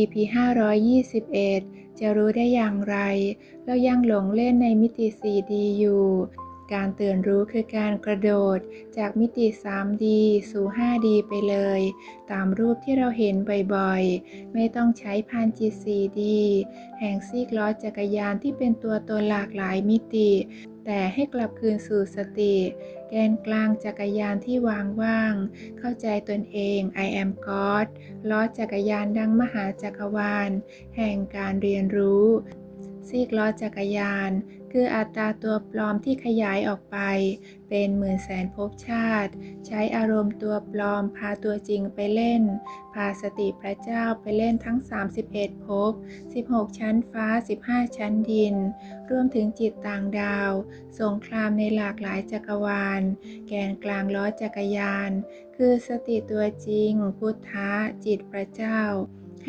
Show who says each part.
Speaker 1: EP 521 จะรู้ได้อย่างไร เรายังหลงเล่นในมิติ 4D อยู่ การตื่นรู้คือการกระโดดจากมิติ 3D สู่ 5D ไปเลย ตามรูปที่เราเห็นบ่อยๆ ไม่ต้องใช้พานจิต 4D แห่งซีกล้อจักรยานที่เป็นตัวตนหลากหลายมิติ แต่ให้กลับคืนสู่สติ แกนกลางจักรยานที่วางว่าง เข้าใจตนเอง I am God ล้อจักรยานดังมหาจักรวาล แห่งการเรียนรู้ซีกล้อจักรยาน คืออัตราตัวปลอมที่ขยายออกไป เป็นหมื่นแสนภพชาติ ใช้อารมณ์ตัวปลอมพาตัวจริงไปเล่น พาสติพระเจ้าไปเล่นทั้ง 31ภพ16 ชั้นฟ้า 15 ชั้นดิน รวมถึงจิตต่างดาว สงครามในหลากหลายจักรวาล แกนกลางล้อจักรยาน คือสติตัวจริง พุทธะจิตพระเจ้า